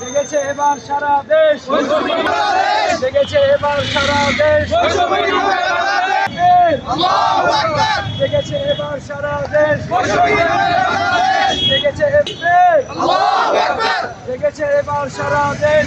জেগেছে এবার সারা দেশ। জেগেছে এবার সারা দেশ। জেগেছে এবার সারা দেশ। জেগেছে জেগেছে এবার সারা দেশ।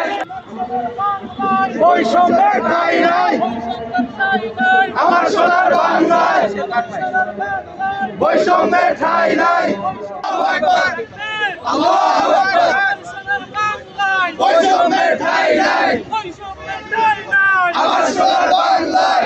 বৈষম্যের ঠাই নাই। আমার সোনার বাংলায় বৈষম্যের ঠাই নাই। বৈষম্যের ঠাই নাই। আমার সোনার বাংলায়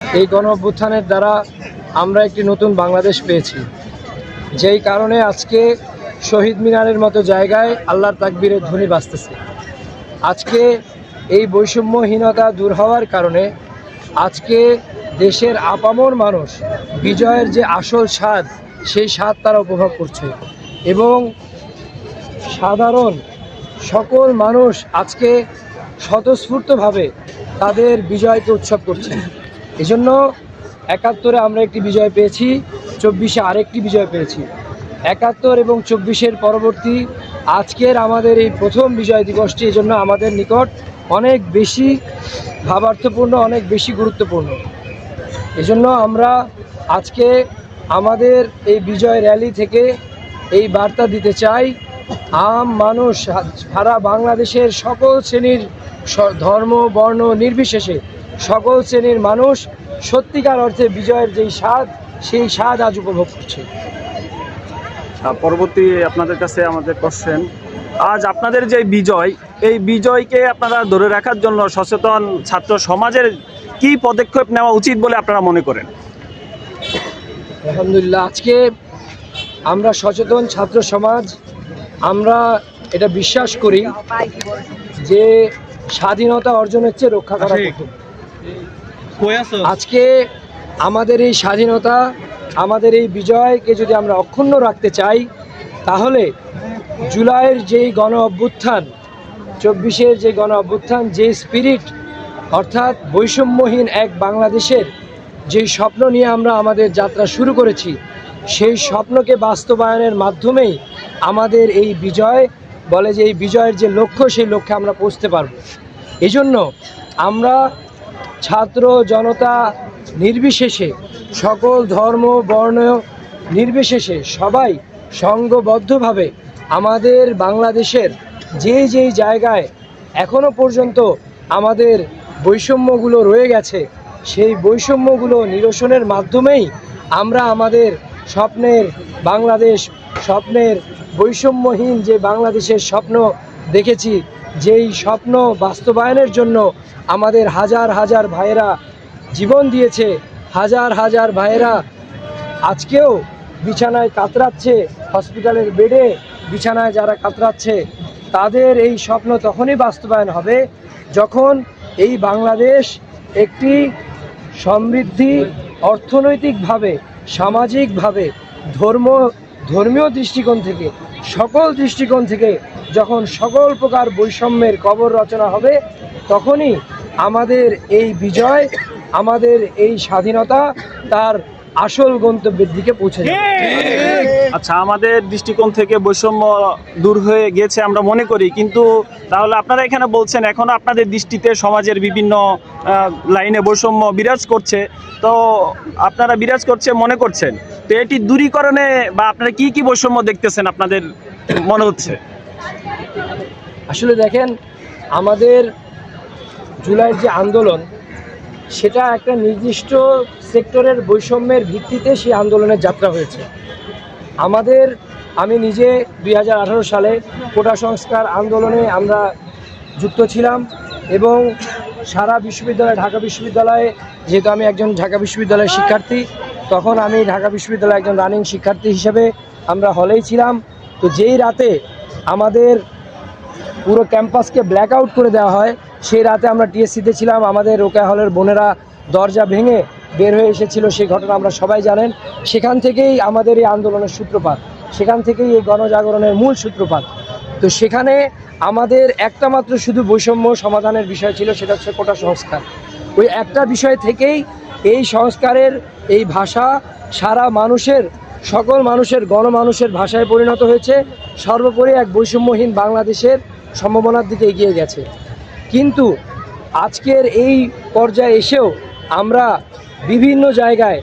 এই গণ দ্বারা আমরা একটি নতুন বাংলাদেশ পেয়েছি। যেই কারণে আজকে শহীদ মিনারের মতো জায়গায় আল্লাহর তাকবীরের ধ্বনি বাঁচতেছে আজকে এই বৈষম্যহীনতা দূর হওয়ার কারণে আজকে দেশের আপামর মানুষ, বিজয়ের যে আসল স্বাদ সেই স্বাদ তারা উপভোগ করছে। এবং সাধারণ সকল মানুষ আজকে স্বতঃস্ফূর্তভাবে তাদের বিজয়কে উৎসব করছে। এজন্য একাত্তরে আমরা একটি বিজয় পেয়েছি, চব্বিশে আরেকটি বিজয় পেয়েছি। একাত্তর এবং চব্বিশের পরবর্তী আজকের আমাদের এই প্রথম বিজয় দিবসটি এজন্য আমাদের নিকট অনেক বেশি ভাবার্থপূর্ণ, অনেক বেশি গুরুত্বপূর্ণ। এজন্য আমরা আজকে আমাদের এই বিজয় র্যালি থেকে এই বার্তা দিতে চাই, আম মানুষ সারা বাংলাদেশের সকল শ্রেণির ধর্ম, বর্ণ নির্বিশেষে সকল শ্রেণির মানুষ সত্যিকার অর্থে বিজয়ের যেই স্বাদ, সেই স্বাদ আজ উপভোগ করছে। পরবর্তী আপনাদের কাছে আমাদের কোশ্চেন আজ আপনাদের যে বিজয়, এই বিজয়কে আপনারা ধরে রাখার জন্য সচেতন ছাত্র সমাজের কি পদক্ষেপ নেওয়া উচিত বলে আপনারা মনে করেন? আলহামদুলিল্লাহ আজকে আমরা সচেতন ছাত্র সমাজ আমরা এটা বিশ্বাস করি যে স্বাধীনতা অর্জন হচ্ছে রক্ষা করা আজকে আমাদের এই স্বাধীনতা আমাদের এই বিজয়কে যদি আমরা অক্ষুণ্ণ রাখতে চাই তাহলে জুলাইয়ের যেই গণ অভ্যুত্থান চব্বিশের যে গণ অভ্যুত্থান যে স্পিরিট অর্থাৎ বৈষম্যহীন এক বাংলাদেশের যেই স্বপ্ন নিয়ে আমরা আমাদের যাত্রা শুরু করেছি, সেই স্বপ্নকে বাস্তবায়নের মাধ্যমেই আমাদের এই বিজয়, বলে যে এই বিজয়ের যে লক্ষ্য, সেই লক্ষ্যে আমরা পৌঁছতে পারব। এজন্য আমরা ছাত্র জনতা নির্বিশেষে, সকল ধর্ম, বর্ণ নির্বিশেষে সবাই সংঘবদ্ধভাবে আমাদের বাংলাদেশের যে যেই জায়গায় এখনও পর্যন্ত আমাদের বৈষম্যগুলো রয়ে গেছে সেই বৈষম্যগুলো নিরসনের মাধ্যমেই আমরা আমাদের স্বপ্নের বাংলাদেশ, স্বপ্নের বৈষম্যহীন যে বাংলাদেশের স্বপ্ন দেখেছি, যেই স্বপ্ন বাস্তবায়নের জন্য আমাদের হাজার হাজার ভাইয়েরা জীবন দিয়েছে, হাজার হাজার ভাইয়েরা আজকেও বিছানায় কাতরাচ্ছে, হসপিটালের বেডে বিছানায় যারা কাতরাচ্ছে, তাদের এই স্বপ্ন তখনই বাস্তবায়ন হবে যখন এই বাংলাদেশ একটি সমৃদ্ধি অর্থনৈতিকভাবে, সামাজিকভাবে, ধর্ম, ধর্মীয় দৃষ্টিকোণ থেকে, সকল দৃষ্টিকোণ থেকে যখন সকল প্রকার বৈষম্যের কবর রচনা হবে, তখনই আমাদের এই বিজয়, আমাদের এই স্বাধীনতা, তার আসল গন্তব্যের দিকে পৌঁছে আচ্ছা আমাদের দৃষ্টিকোণ থেকে বৈষম্য দূর হয়ে গেছে আমরা মনে করি কিন্তু তাহলে আপনারা এখানে বলছেন এখনও আপনাদের দৃষ্টিতে সমাজের বিভিন্ন লাইনে বৈষম্য বিরাজ করছে তো আপনারা বিরাজ করছে মনে করছেন? তো এটি দূরীকরণে বা আপনারা কি কি বৈষম্য দেখতেছেন আপনাদের মনে হচ্ছে? আসলে দেখেন আমাদের জুলাইয়ের যে আন্দোলন সেটা একটা নির্দিষ্ট সেক্টরের বৈষম্যের ভিত্তিতে সেই আন্দোলনের যাত্রা হয়েছে। আমাদের, আমি নিজে দুই হাজার আঠারো সালে কোটা সংস্কার আন্দোলনে আমরা যুক্ত ছিলাম এবং সারা বিশ্ববিদ্যালয়, ঢাকা বিশ্ববিদ্যালয়ে, যেহেতু আমি একজন ঢাকা বিশ্ববিদ্যালয়ের শিক্ষার্থী, তখন আমি ঢাকা বিশ্ববিদ্যালয়ে একজন রানিং শিক্ষার্থী হিসেবে আমরা হলেই ছিলাম। তো যেই রাতে আমাদের পুরো ক্যাম্পাসকে ব্ল্যাক আউট করে দেওয়া হয়। সেই রাতে আমরা টিএসসিতে ছিলাম, আমাদের রোকেয়া হলের বোনেরা দরজা ভেঙে বের হয়ে এসেছিল, সেই ঘটনা আমরা সবাই জানেন। সেখান থেকেই আমাদের এই আন্দোলনের সূত্রপাত, সেখান থেকেই এই গণজাগরণের মূল সূত্রপাত। তো সেখানে আমাদের একটা মাত্র শুধু বৈষম্য সমাধানের বিষয় ছিল, সেটা হচ্ছে কোটা সংস্কার। ওই একটা বিষয় থেকেই এই সংস্কারের এই ভাষা সারা মানুষের, সকল মানুষের, গণমানুষের ভাষায় পরিণত হয়েছে। সর্বোপরি এক বৈষম্যহীন বাংলাদেশের সম্ভাবনার দিকে এগিয়ে গেছে। কিন্তু আজকের এই পর্যায়ে এসেও আমরা বিভিন্ন জায়গায়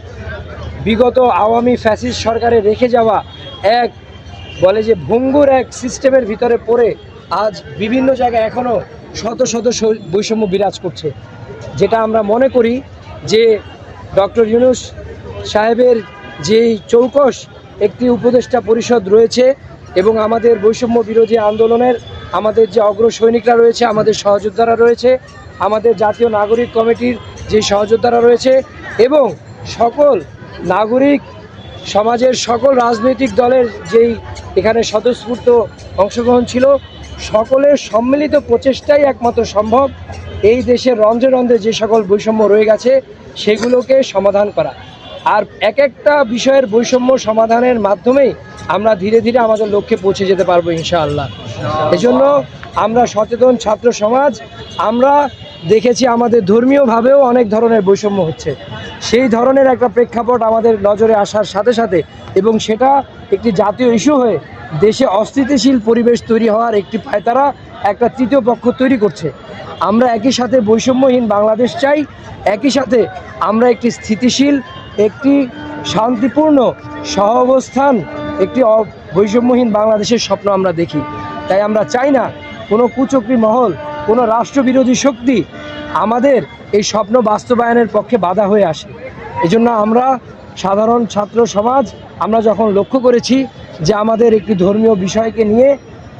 বিগত আওয়ামী ফ্যাসিস্ট সরকারে রেখে যাওয়া এক বলে যে ভঙ্গুর এক সিস্টেমের ভিতরে পড়ে আজ বিভিন্ন জায়গায় এখনও শত শত বৈষম্য বিরাজ করছে। যেটা আমরা মনে করি যে ডক্টর ইউনুস সাহেবের যেই চৌকস, একটি উপদেষ্টা পরিষদ রয়েছে এবং আমাদের বৈষম্য বিরোধী আন্দোলনের আমাদের যে অগ্র সৈনিকরা রয়েছে, আমাদের সহযোদ্ধারা রয়েছে, আমাদের জাতীয় নাগরিক কমিটির যে সহযোদ্ধারা রয়েছে এবং সকল নাগরিক সমাজের সকল রাজনৈতিক দলের যেই এখানে স্বতঃস্ফূর্ত অংশগ্রহণ ছিল, সকলের সম্মিলিত প্রচেষ্টাই একমাত্র সম্ভব। এই দেশের রন্ধ্রে রন্ধ্রে যে সকল বৈষম্য রয়ে গেছে, সেগুলোকে সমাধান করা। আর এক একটা বিষয়ের বৈষম্য সমাধানের মাধ্যমেই আমরা ধীরে ধীরে আমাদের লক্ষ্যে পৌঁছে যেতে পারব ইনশাআল্লাহ। এজন্য আমরা সচেতন ছাত্র সমাজ, আমরা দেখেছি আমাদের ধর্মীয়ভাবেও অনেক ধরনের বৈষম্য হচ্ছে। সেই ধরনের একটা প্রেক্ষাপট আমাদের নজরে আসার সাথে সাথে এবং সেটা একটি জাতীয় ইস্যু হয়ে দেশে অস্থিতিশীল পরিবেশ তৈরি হওয়ার একটি পায়তারা একটা তৃতীয় পক্ষ তৈরি করছে। আমরা একই সাথে বৈষম্যহীন বাংলাদেশ চাই, একই সাথে আমরা একটি স্থিতিশীল, একটি শান্তিপূর্ণ, সহাবস্থান, একটি অ- বৈষম্যহীন বাংলাদেশের স্বপ্ন আমরা দেখি। তাই আমরা চাই না কোনো কুচক্রী মহল, কোনো রাষ্ট্রবিরোধী শক্তি আমাদের এই স্বপ্ন বাস্তবায়নের পক্ষে বাধা হয়ে আসে। এজন্য আমরা সাধারণ ছাত্র সমাজ, আমরা যখন লক্ষ্য করেছি যে আমাদের একটি ধর্মীয় বিষয়কে নিয়ে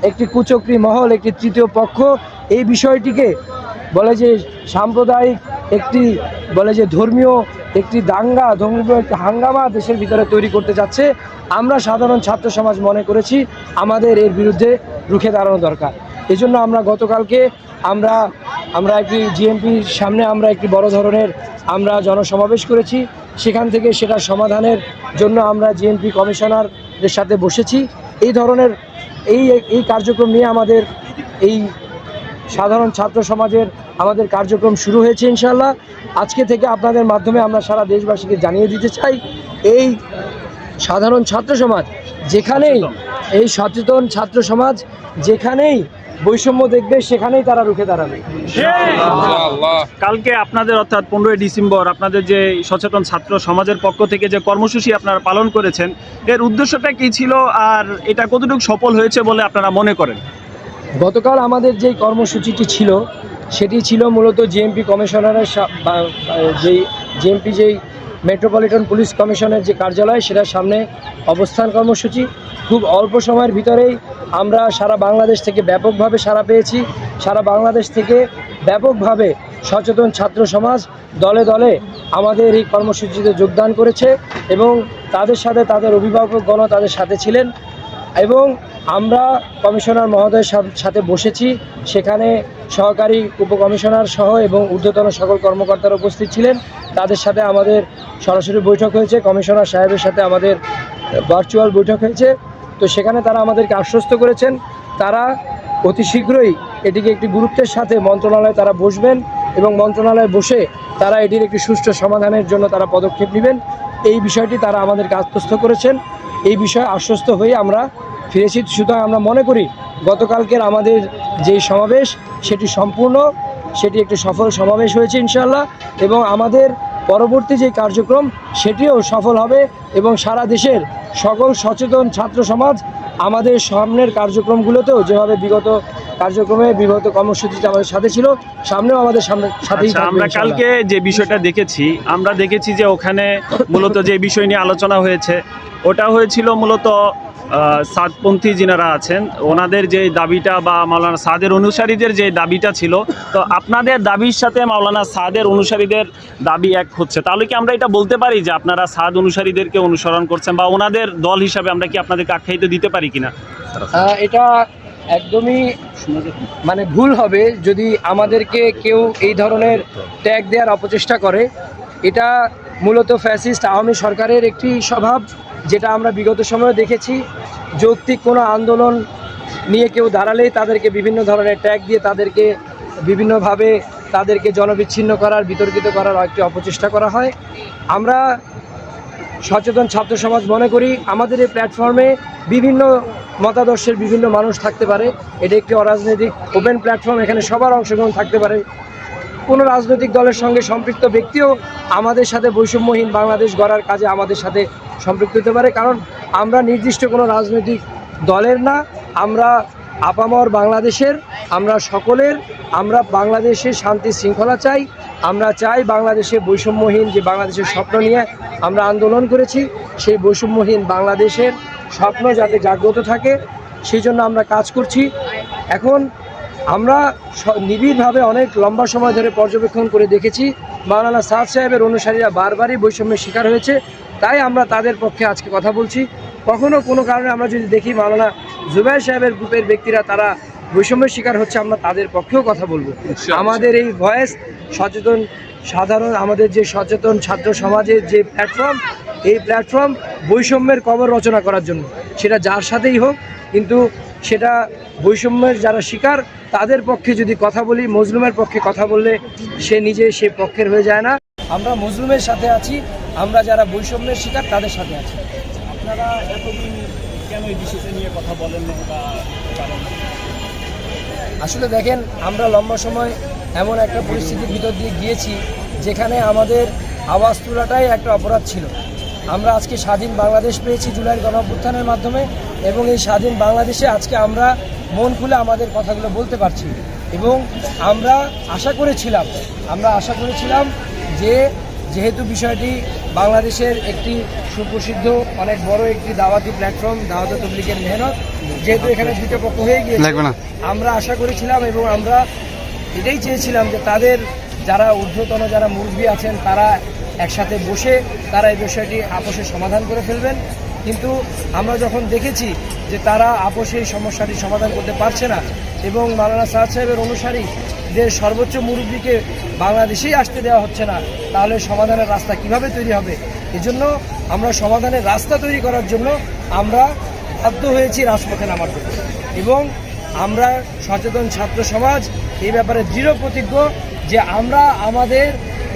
একটি কুচক্রী মহল, একটি তৃতীয় পক্ষ, এই বিষয়টিকে বলে যে সাম্প্রদায়িক একটি বলে যে ধর্মীয় একটি দাঙ্গা, ধর্মীয় একটি হাঙ্গামা দেশের ভিতরে তৈরি করতে যাচ্ছে। আমরা সাধারণ ছাত্র সমাজ মনে করেছি, আমাদের এর বিরুদ্ধে রুখে দাঁড়ানো দরকার। এজন্য আমরা গতকালকে আমরা আমরা একটি জিএমপির সামনে আমরা একটি বড় ধরনের আমরা জনসমাবেশ করেছি। সেখান থেকে সেটা সমাধানের জন্য আমরা জিএমপি কমিশনারদের সাথে বসেছি। এই ধরনের, এই এই কার্যক্রম নিয়ে আমাদের এই সাধারণ ছাত্র সমাজের আমাদের কার্যক্রম শুরু হয়েছে ইনশাল্লাহ আজকে থেকে আপনাদের মাধ্যমে আমরা সারা দেশবাসীকে জানিয়ে দিতে চাই এই সাধারণ ছাত্র সমাজ যেখানেই এই সচেতন ছাত্র সমাজ যেখানেই বৈষম্য দেখবে সেখানেই তারা রুখে দাঁড়াবে। কালকে আপনাদের অর্থাৎ পনেরোই ডিসেম্বর আপনাদের যে সচেতন ছাত্র সমাজের পক্ষ থেকে যে কর্মসূচি আপনারা পালন করেছেন এর উদ্দেশ্যটা কি ছিল আর এটা কতটুকু সফল হয়েছে বলে আপনারা মনে করেন? গতকাল আমাদের যেই কর্মসূচিটি ছিল, সেটি ছিল মূলত জিএমপি কমিশনারের যেই জিএমপি যেই মেট্রোপলিটন পুলিশ কমিশনের যে কার্যালয়, সেটার সামনে অবস্থান কর্মসূচি। খুব অল্প সময়ের ভিতরেই আমরা সারা বাংলাদেশ থেকে ব্যাপকভাবে সাড়া পেয়েছি। সারা বাংলাদেশ থেকে ব্যাপকভাবে সচেতন ছাত্র সমাজ দলে দলে আমাদের এই কর্মসূচিতে যোগদান করেছে এবং তাদের সাথে তাদের অভিভাবকগণ তাদের সাথে ছিলেন এবং আমরা কমিশনার মহোদয়ের সাথে বসেছি। সেখানে সহকারী উপকমিশনার সহ এবং ঊর্ধ্বতন সকল কর্মকর্তারা উপস্থিত ছিলেন। তাদের সাথে আমাদের সরাসরি বৈঠক হয়েছে। কমিশনার সাহেবের সাথে আমাদের ভার্চুয়াল বৈঠক হয়েছে। তো সেখানে তারা আমাদেরকে আশ্বস্ত করেছেন। তারা অতি শীঘ্রই এটিকে একটি গুরুত্বের সাথে মন্ত্রণালয়ে তারা বসবেন এবং মন্ত্রণালয়ে বসে তারা এটির একটি সুষ্ঠু সমাধানের জন্য তারা পদক্ষেপ নেবেন। এই বিষয়টি তারা আমাদেরকে আত্মস্থ করেছেন। এই বিষয়ে আশ্বস্ত হয়ে আমরা ফিরেছি সুতরাং আমরা মনে করি গতকালকের আমাদের যেই সমাবেশ সেটি সম্পূর্ণ সেটি একটি সফল সমাবেশ হয়েছে ইনশাল্লাহ এবং আমাদের পরবর্তী যে কার্যক্রম সেটিও সফল হবে এবং সারা দেশের সকল সচেতন ছাত্র সমাজ আমাদের সামনের কার্যক্রমগুলোতেও যেভাবে বিগত কার্যক্রমে বিগত কর্মসূচিতে আমাদের সাথে ছিল সামনেও আমাদের সামনে সাথেই আচ্ছা আমরা কালকে যে বিষয়টা দেখেছি আমরা দেখেছি যে ওখানে মূলত যে বিষয় নিয়ে আলোচনা হয়েছে ওটা হয়েছিল মূলত সাদপন্থী যিনারা আছেন, ওনাদের যে দাবিটা বা মাওলানা সাদের অনুসারীদের যে দাবিটা ছিল, তো আপনাদের দাবির সাথে মাওলানা সাদের অনুসারীদের দাবি এক হচ্ছে। তাহলে কি আমরা এটা বলতে পারি যে আপনারা সাদ অনুসারীদেরকে অনুসরণ করছেন বা ওনাদের দল হিসাবে আমরা কি আপনাদেরকে আখ্যায়িত দিতে পারি কিনা? এটা একদমই মানে ভুল হবে যদি আমাদেরকে কেউ এই ধরনের ট্যাগ দেওয়ার অপচেষ্টা করে। এটা মূলত ফ্যাসিস্ট আওয়ামী সরকারের একটি স্বভাব। যেটা আমরা বিগত সময়ে দেখেছি, যৌক্তিক কোনো আন্দোলন নিয়ে কেউ দাঁড়ালেই তাদেরকে বিভিন্ন ধরনের ট্যাগ দিয়ে তাদেরকে বিভিন্নভাবে তাদেরকে জনবিচ্ছিন্ন করার, বিতর্কিত করার একটি অপচেষ্টা করা হয়। আমরা সচেতন ছাত্র সমাজ মনে করি, আমাদের এই প্ল্যাটফর্মে বিভিন্ন মতাদর্শের বিভিন্ন মানুষ থাকতে পারে। এটা একটি অরাজনৈতিক ওপেন প্ল্যাটফর্ম এখানে সবার অংশগ্রহণ থাকতে পারে। কোনো রাজনৈতিক দলের সঙ্গে সম্পৃক্ত ব্যক্তিও আমাদের সাথে বৈষম্যহীন বাংলাদেশ গড়ার কাজে আমাদের সাথে সম্পৃক্ত হতে পারে। কারণ আমরা নির্দিষ্ট কোনো রাজনৈতিক দলের না, আমরা আপামর বাংলাদেশের, আমরা সকলের, আমরা বাংলাদেশে শান্তি শৃঙ্খলা চাই, আমরা চাই বাংলাদেশে বৈষম্যহীন যে বাংলাদেশের স্বপ্ন নিয়ে আমরা আন্দোলন করেছি, সেই বৈষম্যহীন বাংলাদেশের স্বপ্ন যাতে জাগ্রত থাকে, সেই জন্য আমরা কাজ করছি। এখন আমরা নিবিড়ভাবে অনেক লম্বা সময় ধরে পর্যবেক্ষণ করে দেখেছি। মাওলানা সাদ সাহেবের অনুসারীরা বারবারই বৈষম্যের শিকার হয়েছে। তাই আমরা তাদের পক্ষে আজকে কথা বলছি। কখনো কোনো কারণে আমরা যদি দেখি মাওলানা জুবাইর সাহেবের গ্রুপের ব্যক্তিরা তারা বৈষম্যের শিকার হচ্ছে আমরা তাদের পক্ষেও কথা বলব। আমাদের এই ভয়েস সচেতন সাধারণ আমাদের যে সচেতন ছাত্র সমাজের যে প্ল্যাটফর্ম এই প্ল্যাটফর্ম বৈষম্যের কবর রচনা করার জন্য। সেটা যার সাথেই হোক কিন্তু সেটা বৈষম্যের যারা শিকার তাদের পক্ষে যদি কথা বলি মজলুমের পক্ষে কথা বললে সে নিজে সে পক্ষের হয়ে যায় না। আমরা মজলুমের সাথে আছি আমরা যারা বৈষম্যের শিকার তাদের সাথে আছি। আপনারা এতদিন কেন এই বিষয়টা নিয়ে কথা বলেন বা আসলে দেখেন আমরা লম্বা সময় এমন একটা পরিস্থিতির ভিতর দিয়ে গিয়েছি যেখানে আমাদের আওয়াজ তোলাটাই একটা অপরাধ ছিল। আমরা আজকে স্বাধীন বাংলাদেশ পেয়েছি জুলাইয়ের গণ অভ্যুত্থানের মাধ্যমে এবং এই স্বাধীন বাংলাদেশে আজকে আমরা মন খুলে আমাদের কথাগুলো বলতে পারছি। এবং আমরা আশা করেছিলাম আমরা আশা করেছিলাম যে যেহেতু বিষয়টি বাংলাদেশের একটি সুপ্রসিদ্ধ অনেক বড় একটি দাওয়াতি প্ল্যাটফর্ম দাওয়াত তবলিগের মেহনত যেহেতু এখানে দুটো পক্ষ হয়ে গিয়েছে আমরা আশা করেছিলাম এবং আমরা এটাই চেয়েছিলাম যে তাদের যারা ঊর্ধ্বতন যারা মুরব্বী আছেন তারা একসাথে বসে তারা এই বিষয়টি আপোষের সমাধান করে ফেলবেন। কিন্তু আমরা যখন দেখেছি যে তারা আপোষে এই সমস্যাটি সমাধান করতে পারছে না এবং মাওলানা সাহাদ সাহেবের অনুসারীদের সর্বোচ্চ মুরব্বীকে বাংলাদেশেই আসতে দেওয়া হচ্ছে না, তাহলে সমাধানের রাস্তা কীভাবে তৈরি হবে? এজন্য আমরা সমাধানের রাস্তা তৈরি করার জন্য আমরা বাধ্য হয়েছি রাজপথে নামার জন্য। এবং আমরা সচেতন ছাত্র সমাজ এই ব্যাপারে দৃঢ় প্রতিজ্ঞ যে আমরা আমাদের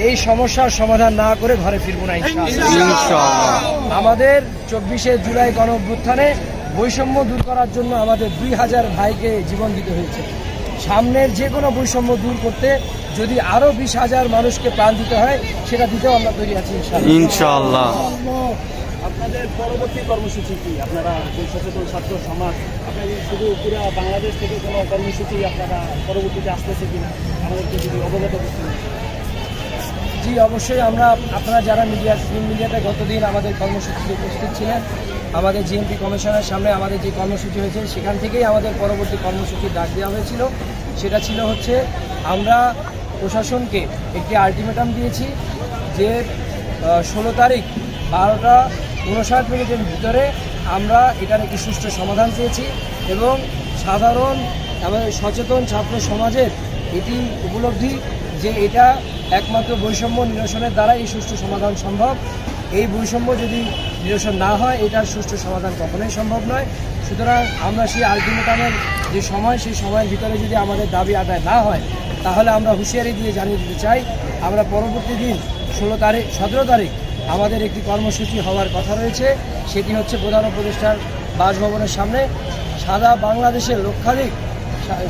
এই সমস্যার সমাধান না করে ঘরে ফিরবো না আমাদের চব্বিশে জুলাই গণ অভ্যুত্থানে বৈষম্য দূর করার জন্য আমাদের দুই হাজার ভাইকে জীবন দিতে হয়েছে। সামনের যে কোনো বৈষম্য দূর করতে যদি আরও বিশ হাজার মানুষকে প্রাণ দিতে হয় সেটা দিতেও আমরা তৈরি আছি ইনশাআল্লাহ। ইনশাআল্লাহ। আপনাদের পরবর্তী কর্মসূচি কি? আপনারা সচেতন ছাত্র সমাজ আপনাদের শুধু পুরো বাংলাদেশ থেকে কোনো কর্মসূচি আপনারা পরবর্তীতে আসতেছে কিনা? আমাদেরকে যদি অবগত করতেন জি, অবশ্যই আমরা, আপনারা যারা মিডিয়া, ফিল্ম মিডিয়াতে গতদিন আমাদের কর্মসূচিতে উপস্থিত ছিলেন, আমাদের জিএমপি কমিশনের সামনে আমাদের যে কর্মসূচি হয়েছে, সেখান থেকেই আমাদের পরবর্তী কর্মসূচির ডাক দেওয়া হয়েছিল। সেটা ছিল হচ্ছে, আমরা প্রশাসনকে একটি আলটিমেটাম দিয়েছি যে ষোলো তারিখ বারোটা উনষাট মিনিটের ভিতরে আমরা এটার একটি সুষ্ঠু সমাধান চেয়েছি এবং সাধারণ আমাদের সচেতন ছাত্র সমাজের এটি উপলব্ধি যে এটা একমাত্র বৈষম্য নিরসনের দ্বারা এই সুষ্ঠু সমাধান সম্ভব। এই বৈষম্য যদি নিরসন না হয়, এটার সুষ্ঠু সমাধান কখনোই সম্ভব নয়। সুতরাং আমরা সেই আলটিমেটামের যে সময়, সেই সময়ের ভিতরে যদি আমাদের দাবি আদায় না হয়, তাহলে আমরা হুঁশিয়ারি দিয়ে জানিয়ে দিতে চাই, আমরা পরবর্তী দিন, ষোলো তারিখ, সতেরো তারিখ, আমাদের একটি কর্মসূচি হওয়ার কথা রয়েছে। সেটি হচ্ছে প্রধান উপদেষ্টার বাসভবনের সামনে। সারা বাংলাদেশের লক্ষাধিক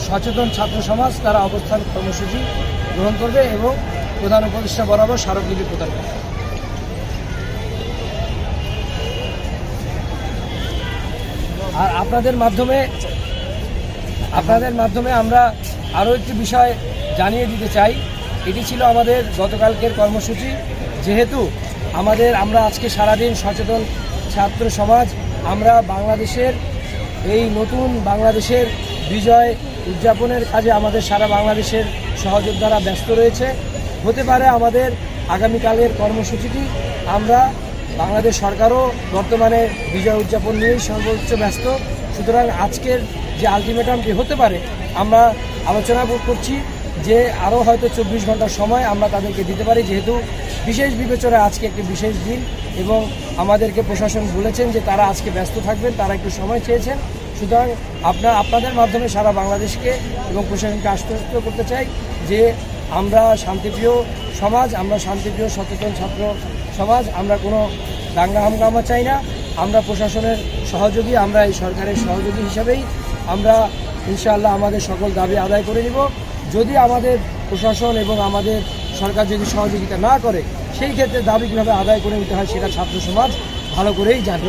সচেতন ছাত্র সমাজ তারা অবস্থান কর্মসূচি গ্রহণ করবে এবং প্রধান উপদেষ্টা বরাবর স্মারকলিপি প্রদান করবে। আর আপনাদের মাধ্যমে আপনাদের মাধ্যমে আমরা আরও একটি বিষয় জানিয়ে দিতে চাই। এটি ছিল আমাদের গতকালকের কর্মসূচি। যেহেতু আমাদের, আমরা আজকে সারাদিন সচেতন ছাত্র সমাজ, আমরা বাংলাদেশের, এই নতুন বাংলাদেশের বিজয় উদযাপনের কাজে আমাদের সারা বাংলাদেশের সহযোদ্ধারা ব্যস্ত রয়েছে। হতে পারে আমাদের আগামীকালের কর্মসূচিটি আমরা বাংলাদেশ সরকারও বর্তমানে বিজয় উদযাপন নিয়েই সর্বোচ্চ ব্যস্ত। সুতরাং আজকের যে আলটিমেটামটি হতে পারে, আমরা আলোচনা করছি যে আরও হয়তো চব্বিশ ঘণ্টার সময় আমরা তাদেরকে দিতে পারি, যেহেতু বিশেষ বিবেচনায় আজকে একটি বিশেষ দিন এবং আমাদেরকে প্রশাসন বলেছেন যে তারা আজকে ব্যস্ত থাকবেন, তারা একটু সময় চেয়েছেন। সুতরাং আপনার আপনাদের মাধ্যমে সারা বাংলাদেশকে এবং প্রশাসনকে আশ্বস্ত করতে চাই যে আমরা শান্তিপ্রিয় সমাজ, আমরা শান্তিপ্রিয় সচেতন ছাত্র সমাজ, আমরা কোনো দাঙ্গা হাঙ্গামা চাই না। আমরা প্রশাসনের সহযোগী, আমরা এই সরকারের সহযোগী হিসাবেই আমরা ইনশাআল্লাহ আমাদের সকল দাবি আদায় করে নিব। যদি আমাদের প্রশাসন এবং আমাদের সরকার যদি সহযোগিতা না করে, সেই ক্ষেত্রে দাবি কীভাবে আদায় করে নিতে হয় সেটা ছাত্র সমাজ ভালো করেই জানে।